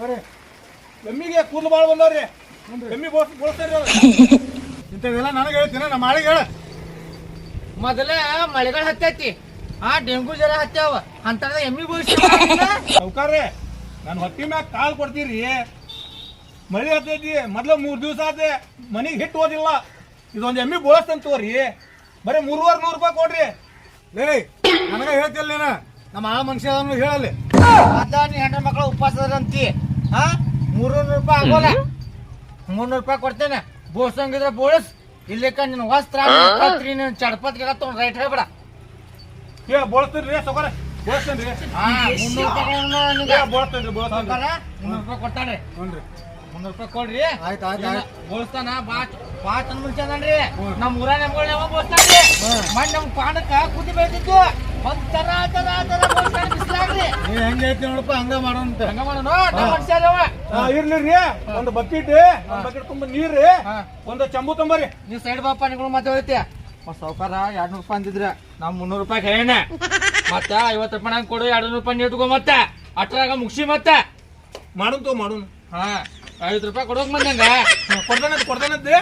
ಬರ್ರಿ. ಎಮ್ಮಿಗೆ ಕೂದಲು ಭಾಳ ಬಂದವ್ರಿ. ಎಮ್ಮಿ ಬೋಸ್ ಅವ್ರು. ಇಂಥವೆಲ್ಲ ನನಗೆ ಹೇಳ್ತೀನಿ ನಮ್ಮ ಆಳಿಗೆ ಹೇಳ. ಮೊದಲ ಮಳೆಗಳ ಹತ್ತೈತಿ. ಆ ಡೆಂಗು ಜ್ವರ ಹತ್ತಾವ ಅಂತ ಎಮ್ಮಿ ಬೋಸ್ ಸೌಕರ್ಯ. ನಾನು ಹೊಟ್ಟಿ ಮ್ಯಾಗ ಕಾಲ್ ಕೊಡ್ತೀರಿ. ಮಳೆ ಹತ್ತೈತಿ ಮೊದ್ಲ ಮೂರ್ ದಿವಸ ಆದ್ರೆ ಮನೆಗೆ ಹಿಟ್ಟು ಓದಿಲ್ಲ. ಇದೊಂದು ಎಮ್ಮಿ ಬೋಳಸ್ತಂತ ತೋರಿ. ಬರೀ ಮೂರುವರೆ ನೂರು ರೂಪಾಯಿ ಕೊಡ್ರಿ. ಲೇ ನನಗೆ ಹೇಳ್ತಿಲ್ಲ ನೀನು ನಮ್ಮ ಆ ಮನುಷ್ಯ ಅದನ್ನು ಹೇಳಲ್ಲಿ ಅದಾನಿ ನೀ ಹೆಣ್ಣು ಮಕ್ಕಳು ಉಪವಾಸ ಅಂತಿ ಹಾ ಮೂರ್ನೂರು ರೂಪಾಯಿ ಆಗೋಲ್ಲ. ಮುನ್ನೂರು ರೂಪಾಯಿ ಕೊಡ್ತೇನೆ. ಬೋಳ್ಸಂಗಿದ್ರೆ ಬೋಳಸ್. ಇಲ್ಲಿಕ ನಿನ್ನ ವಸ್ತ್ರ ಪತ್ರಿ ನಿನ್ನ ಚಡಪತ್ರಿಗೆಲ್ಲ ತೊಗೊಂಡು ರೈಟ್ ಹೇಳ್ಬೇಡ. ಏ ಬೋಳ್ತೀರಿ ಬೋಳ್ಸ್ತೇನೆ ರೀ ಹಾ ಮುನ್ನೂರು ರೂಪಾಯಿ ಬೋಳ್ತೇನೆ ರೀ ಸಾವ್ಕಾರ, ಮುನ್ನೂರು ರೂಪಾಯಿ ಕೊಡ್ತಾನೆ ರೀ ಮುನ್ನೂರು ರೂಪಾಯಿ ಕೊಡ್ರಿ. ಆಯ್ತು ಆಯ್ತು. ಬೋಳ್ಸ್ತಾನ ಬಾ ಬಾ ಚಂದ ಮುಂಚೆ ನಮ್ಮ ಊರ ನಮ್ಗಳು ಯಾವ ಮಣ್ಣು ಮಣ್ಣ್ ನಮ್ ಪಾನಕ್ಕ ಕುದಿ ಬೆಳ್ದಿದ್ದು ಒಂದ್ ತರ ತರ ತರ ಬೋಳ್ಸ್ತಾನ ಬಿಸ್ಲಾಗ್ರಿ. ನೀ ಹೆಂಗೆ ನೋಡಪ್ಪ ಹಂಗ ಮಾಡೋಂತ ಹಂಗ ಮಾಡೋಣ? ನಮ್ಮ ಮನುಷ್ಯ ಅದಾವ. ಇರ್ಲಿ ರೀ ಒಂದು ಬಕೆಟ್ ಒಂದ್ ಬಕೆಟ್ ತುಂಬ ನೀರ್ರಿ ಹಾ. ಒಂದು ಚಂಬು ತಂಬರಿ ನೀವ್ ಸೈಡ್ ಬಾಪ ನಿಗಳು ಮತ್ತೆ ಹೋಯ್ತಿ ಸಾವುಕಾರ ಎರಡ್ ನೂರು ರೂಪಾಯಿ ಅಂದಿದ್ರ ನಾವ್ ಮುನ್ನೂರು ರೂಪಾಯಿ ಹೇಳ ಮತ್ತೆ ಐವತ್ತು ರೂಪಾಯಿ ನಂಗೆ ಕೊಡು ಎರಡು ರೂಪಾಯಿ ನೀಟ್ಕೊ ಮತ್ತೆ. ಅಟ್ರಾಗ ಮುಗಿಸಿ ಮತ್ತೆ. ಮಾಡೋಣ ತೋ ಮಾಡೋಣ. ಹಾ. ಐವತ್ತು ರೂಪಾಯಿ ಕೊಡೋಕ್ ಬಂದಂಗ ಕೊಡ್ತಾನಂತ ಕೊಡ್ತಾನಂತೆ.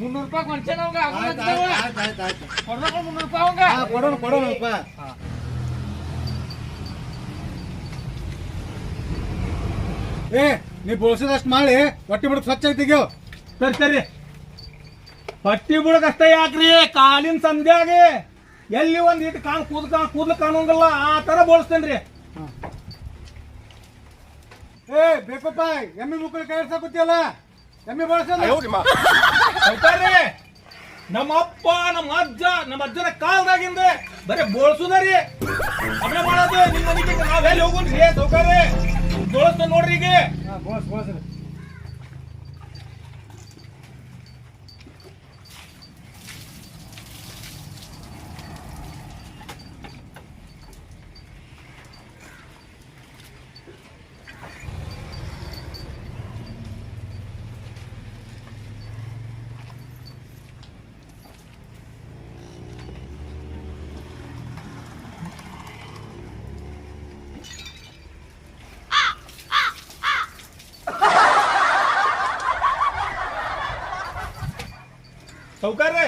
ಮುನ್ನೂರು ರೂಪಾಯಿ ಕೊಂಚನ ಮುನ್ನೂರು ರೂಪಾಯಿ ಅವಂಗ. ಕೊಡೋಣ ಕೊಡೋಣಪ್ಪ ಏ ನೀ ಬೋಳ್ಸಿದಷ್ಟು ಮಾಡಿ ಹೊಟ್ಟಿ ಬಿಡಕ್ ಸ್ವಚ್ಛ ತೆಗಿಯೋ ಸರಿ ಸರಿ. ಹೊಟ್ಟಿ ಬಿಡಕ್ ಅಷ್ಟೇ ಯಾಕ್ರಿ? ಕಾಲಿನ ಸಂಧ್ಯಾಗೆ ಎಲ್ಲಿ ಒಂದ್ ಇಟ್ಟು ಕಾಣ್ ಕೂದ್ ಕಾಣ್ ಕೂದ್ಲು ಕಾಣಂಗಲ್ಲ ಆ ತರ ಬೋಳಿಸ್ತೇನ್ರಿ. ಏ ಬೇಕಪ್ಪ ಎಮ್ಮಿ ಮುಕ್ಕಳು ಕೈ ಎಮ್ಮೆ ಬೋಳ್ಸಲ್ಲ ಸೌಕರ್ಯ ನಮ್ಮ ಅಪ್ಪ ನಮ್ಮ ಅಜ್ಜ ನಮ್ಮ ಅಜ್ಜನ ಕಾಲದಾಗಿಂದ ಬರೀ ಬೋಳ್ಸುದರಿ ಅದೇ ಮಾಡೋದು ನಿಮ್ಮ ಮನೆಗೆ ನಾವೆಲ್ಲಿ ಹೋಗುನ್ರಿ ಸೌಕರ್ಯ ಬೋಳಿಸ್ತ ನೋಡ್ರಿ ಈಗ ಬೋಳ್ಸ್ ಬೋಳ್ಸ್ರಿ ಸೌಕರ್ಯ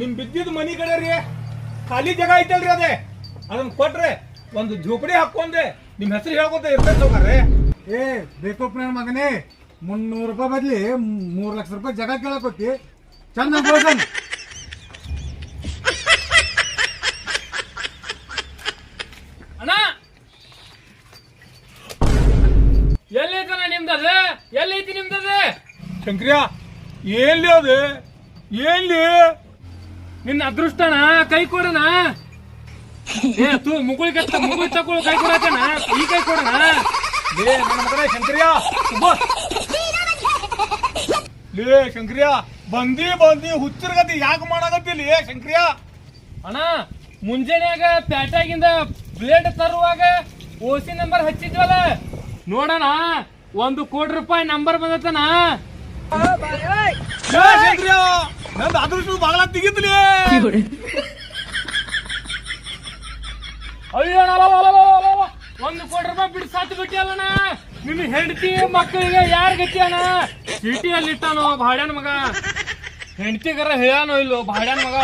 ನಿಮ್ ಬಿದ್ದಿದ್ ಮನಿ ಕಡೆ ರೀ ಖಾಲಿ ಜಾಗ ಐತಲ್ರಿ ಅದೇ. ಅದನ್ನ ಕೊಟ್ರೆ ಒಂದು ಜೋಪಡಿ ಹಾಕೊಂಡೆ ನಿಮ್ ಹೆಸರು ಹೇಳ್ಕೊತ ಇರ್ತೇನೆ ಸೌಕರ್ಯ. ಏ ಬೇಕಪ್ಪ ನನ್ನ ಮಗನೇ ಮುನ್ನೂರು ರೂಪಾಯಿ ಬದ್ಲಿ ಮೂರು ಲಕ್ಷ ರೂಪಾಯಿ ಜಾಗ ಕೇಳಕೊತ್ತಿ. ಚಂದ ಅಣ್ಣ! ಎಲ್ಲಿ ನಿಮ್ದದ? ಐತಿ ನಿಮ್ದದ? ಶಂಕ್ರಿಯ ಎಲ್ಲಿ ಅದು? ಏನ್ಲಿ? ನಿನ್ನ ಅದೃಷ್ಟಣ ಕೈ ಕೊಡಣ ಏ, ತೂ, ಮುಗುಳಿ ತಗೊಳು, ಕೈ ಕೊಡಕಣ ಈ ಕೈ ಕೊಡಣ ಲೇ, ನನ್ನ ಮಗನೇ, ಶಂಕರಿಯ ಬಾ. ಲೇ ಬಂದಿ ಬಂದಿ ಹುಚ್ಚಿರ್ಗತಿ ಗತಿ, ಯಾಕೆ ಮಾಡಾಕತ್ತಿಲ್ಲ ಲೇ ಶಂಕರಿಯ? ಅಣ್ಣ, ಮುಂಜಾನೆಯಾಗ ಪ್ಯಾಟ್ಯಾಗಿಂದ ಬ್ಲೇಡ್ ತರುವಾಗ ಓಸಿ ನಂಬರ್ ಹಚ್ಚಿದ್ವಲ್ಲ? ನೋಡಣ, ಒಂದು ಕೋಟಿ ರೂಪಾಯಿ ನಂಬರ್ ಬಂದತನ? ಲೇ, ಶಂಕರಿಯ! ನಂದು ಅದೃಷ್ಟ ಬಾಗ್ಲ ತೆಗಿದ್ಲಿ. ಅಯ್ಯೋ. ಒಂದು ಕೋಟಿ ರೂಪಾಯಿ ಬಿಡಿ ಸಾತ್ ಬಿಟ್ಟಿಯಲ್ಲಣ್ಣ ನಿನ್ನ ಹೆಂಡತಿ ಮಕ್ಕಳಿಗೆ ಯಾರ ಗತಿ ಅಣ್ಣ? ಸಿಟಿಯಲ್ಲಿ ಇಟ್ಟಾನೋ ಭಾಡ್ಯಾನ ಮಗ? ಹೆಂಡತಿಗರ ಹೇಳಾನೋ ಇಲ್ಲೋ ಭಾಡ್ಯಾನ ಮಗ?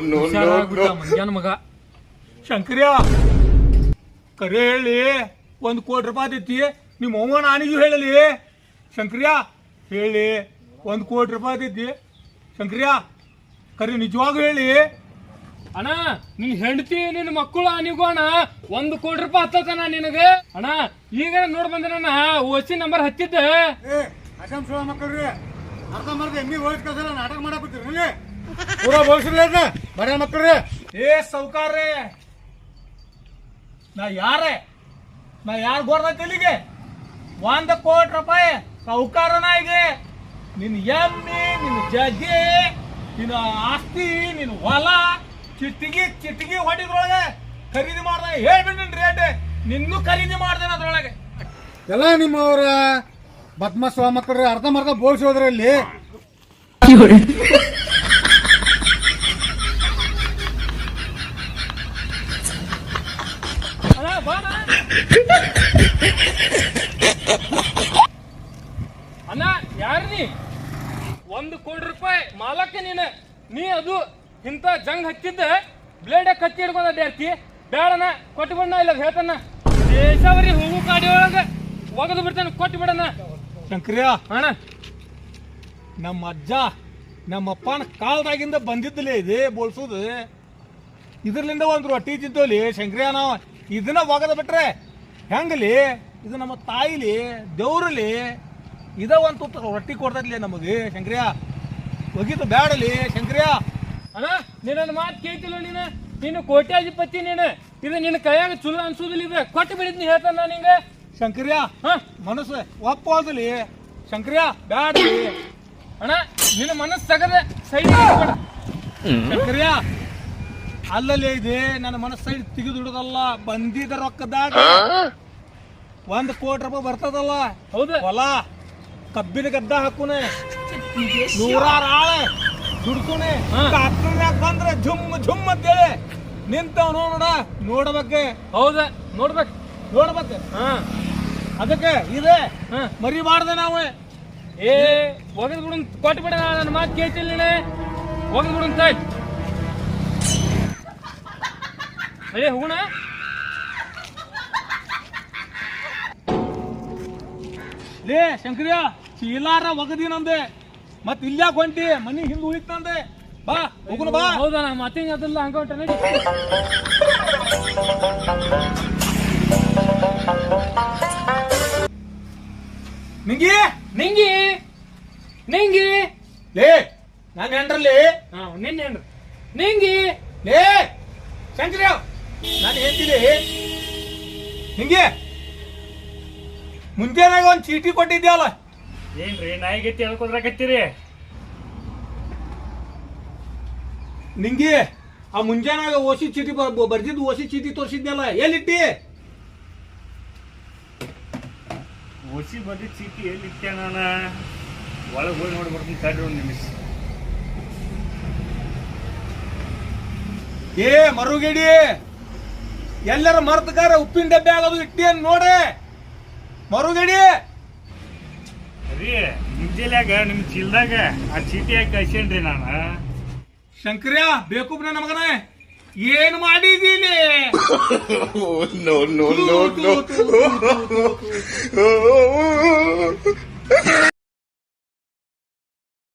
ಮಂಗ್ಯಾನ ಮಗ. ಶಂಕರಿಯ ಕರೆ ಹೇಳಿ ಒಂದು ಕೋಟಿ ರೂಪಾಯಿ ಐತಿ ನಿಮ್ಮ ಅವ್ವ ನಾನಿಗೂ ಹೇಳಲಿ. ಶಂಕರಿಯ ಹೇಳಿ. ಒಂದು ಕೋಟಿ ರೂಪಾಯಿ ಆದಿದ್ದಿ ಶಂಕ್ರಿಯಾ ಕರಿ ನಿಜವಾಗ ಹೇಳಿ. ಅಣ್ಣ ನಿನ್ ಹೆಂಡತಿ ನಿನ್ನ ಮಕ್ಕಳು ಅನಿಗೂ ಅಣ್ಣ ಒಂದು ಕೋಟಿ ರೂಪಾಯಿ ಹತ್ತತನ ನಿನಗೆ. ಅಣ್ಣ ಈಗ ನೋಡ್ ಬಂದನ ಓಸಿ ನಂಬರ್ ಹತ್ತಿದ್ದೆ. ಅಸಂ ಸುಳ ಮಕ್ಕಳ್ರಿ ಅರ್ಧ ಮರ್ದ ಎಮ್ಮಿ ಹೋಯ್ತು ಕಸಲ್ಲ ನಾಟಕ ಮಾಡಾಕತ್ತೀರಿ ಇಲ್ಲಿ ಪೂರಾ ಬೋಳ್ಸಿರ್ಲ ಬಡ ಮಕ್ಕಳ್ರಿ ಏ ಸೌಕಾರ್ರೆ. ನಾ ಯಾರೇ? ನಾ ಯಾರು ಗೋರ್ದ ಇಲ್ಲಿಗೆ ಒಂದ್ ಕೋಟಿ ರೂಪಾಯಿ. ಸೌಕಾರ ನಾಯಿಗೆ ನಿನ್ನ ಎಮ್ಮೆ ನಿನ್ನ ಜಗ್ಗೆ ನಿನ್ನ ಆಸ್ತಿ ನಿನ್ನ ಹೊಲ ಚಿಟ್ಟಿಗೆ ಚಿಟ್ಟಿಗೆ ಹೊಡಿದ್ರೊಳಗೆ ಖರೀದಿ ಮಾಡ್ದ. ನಿನ್ ರೇಟ್ ನಿನ್ನೂ ಖರೀದಿ ಮಾಡ್ದೆ ಅದ್ರೊಳಗೆ. ಎಲ್ಲ ನಿಮ್ಮವ್ರ ಬದ್ಮ ಮಕ್ಕಳ್ರಿ ಅರ್ಧ ಮರ್ಧ ಬೋಳ್ಸಿ ಇಂಥ ಜಂಗ್ ಹಚ್ಚಿದ್ದ ಬ್ಲೇಡ್ ಕತ್ತಿ ಹಿಡ್ಕೊಂಡ ಅಡ್ಡಾಡ್ತಿ? ಬೇಡನ ಕೊಟ್ಟು ಬಿಡಣ ಇಲ್ಲ ಹೇಳ್ತಾನ? ದೇಶವರಿ ಹೂವು ಕಾಡಿ ಒಳಗ ಒಗದು ಬಿಡ್ತಾನೆ ಕೊಟ್ಟು ಬಿಡಣ ಶಂಕ್ರಿಯ ಅಣ್ಣ. ನಮ್ಮ ಅಜ್ಜ ನಮ್ಮ ಅಪ್ಪನ ಕಾಲದಾಗಿಂದ ಬಂದಿದ್ದಲೇ ಇದೆ ಬೋಳ್ಸೋದು. ಇದ್ರಲಿಂದ ಒಂದು ರೊಟ್ಟಿ ತಿಂತೋಲಿ ಶಂಕ್ರಿಯ ನಾವು ಇದನ್ನ ಒಗದ ಬಿಟ್ರೆ ಹೆಂಗಲಿ? ಇದು ನಮ್ಮ ತಾಯಿಲಿ ದೇವ್ರಲಿ ಇದ ಒಂದು ತುತ್ತು ರೊಟ್ಟಿ ಕೊಡ್ತೈತ್ಲಿ ನಮಗೆ ಶಂಕರ್ಯ. ಒಗಿತು ಬ್ಯಾಡಲಿ ಶಂಕರ್ಯ. ಅಣ್ಣ ನಿನ್ನ ಮಾತು ಕೇಳ್ತಿಲ್ಲ ನೀನು. ನೀನು ಕೋಟ್ಯಾಧಿಪತಿ ನೀನು. ಇದು ನಿನ್ನ ಕೈಯಾಗ ಚುಲ್ಲ ಅನ್ಸೋದಿಲ್ಲ ಇದು. ಕೊಟ್ಟು ಬಿಡಿದ್ನಿ ಹೇಳ್ತಾನ ನಿಂಗ. ಶಂಕರ್ಯ ಹಾ? ಮನಸ್ಸು ಒಪ್ಪೋದಲಿ ಶಂಕರ್ಯ ಬ್ಯಾಡಲಿ. ಅಣ್ಣ ನಿನ್ನ ಮನಸ್ಸು ತಗದೆ. ಸೈಡ್ ಶಂಕರ್ಯ ಅಲ್ಲಲ್ಲಿ ಇದೆ. ನನ್ನ ಮನಸ್ಸು ಸೈಡ್ ತೆಗೆದುಡದಲ್ಲ ಬಂದಿದ ರೊಕ್ಕದಾಗ ಒಂದ್ ಕೋಟಿ ರೂಪಾಯಿ ಬರ್ತದಲ್ಲ. ಹೌದು. ಹೊಲ ಕಬ್ಬಿನ ಗದ್ದ ಹಾಕುನೆ. ನೂರಾರು ಆಳೆ. ಹಾ. ಕಾತ್ನಾಗ ಬಂದ್ರೆ ಝುಮ್ ಝುಮ್ ಅಂತೇಳಿ ನಿಂತವ್ ನೋಡ ನೋಡ್ಬೇಕೆ. ಹೌದ ನೋಡ್ಬೇಕು. ನೋಡ್ಬೇಕು. ಹಾ. ಅದಕ್ಕೆ ಇದೆ ಮರಿಬಾರ್ದೆ ನಾವು. ಏ ಒಗದ್ ಬಿಡು ಕೊಟ್ಟು ಬಿಡ ನನ್ನ ಮಾತು ಕೇಳ್ತಿಲ್ಲ ಒಗದ್ ಬಿಡು ತಾಯ್. ಅಯ್ಯ ಹೋಗೋಣ. ಲೇ ಶಂಕರ್ಯ ಚೀಲಾರ ಒಗದಿನಂದೆ ಮತ್ ಇಲ್ಲ ಹೊಂಟಿ ಮನಿ ಹಿಂದ್ ಉಳಿತಂದೆ. ಬಾ ಹೋಗುಣ ಬಾ. ಹೌದಾ ನಾ ಮತ್ತೆ ಅದಲ್ಲ ಹಂಗ ಹೊಂಟ ನಡಿ. ನಿಂಗಿ? ನಿಂಗಿ? ನಿಂಗಿ? ಲೇ ನಾನು ಹೆಂಡ್ರಲ್ಲಿ ಹಾ ನಿನ್ನ ಹೆಣ್ಣು ನಿಂಗಿ? ಲೇ ಶಂಕರ್ಯ ನಾನು ಹೇಳ್ತೀನಿ ನಿಂಗೆ ಮುಂಜಾನಾಗ ಒಂದು ಚೀಟಿ ಕೊಟ್ಟಿದ್ಯಲ್ಲ? ಏನ್ರಿ ನಾಯಿಗೆತ್ತಿ ಹೇಳ್ಕೊದ್ರಾಕತ್ತೀರಿ ನಿಂಗೆ ಆ ಮುಂಜಾನಾಗ ಓಸಿ ಚೀಟಿ ಬರ್ದಿದ್ದು ಓಸಿ ಚೀಟಿ ತೋರಿಸಿದ್ನಲ್ಲ ಎಲ್ಲಿಟ್ಟಿ? ಓಸಿ ಬರ್ದಿ ಚೀಟಿ ಎಲ್ಲಿಟ್ಟೆ ನಾನ? ಒಳಗೆ ಹೋಗಿ ನೋಡಿ ಬರ್ತೀನಿ ತಡ್ರಿ ಒಂದು ನಿಮಿಷ. ಏ ಮರುಗಿಡಿ ಎಲ್ಲರ ಮರ್ತಕಾರ ಉಪ್ಪಿನ ಡಬ್ಬೆ ಆಗೋದು ಇಟ್ಟಿ ಮರುಗಿಡಿ ಮರುಗೇಡಿ ರೀ ಜಿಲ್ಲೆಯಾಗ ನಿಮ್ಮ ಚೀಲ್ದಾಗ ಆ ಚೀಟಿ ಹಾಕಿ ಕಳ್ಸೇನ್ರಿ ನಾನು. ಶಂಕರ್ಯ ಬೇಕುಬ್ನ ನಮಗನ ಏನ್ ಮಾಡಿದೀನಿ? No, no, no, no.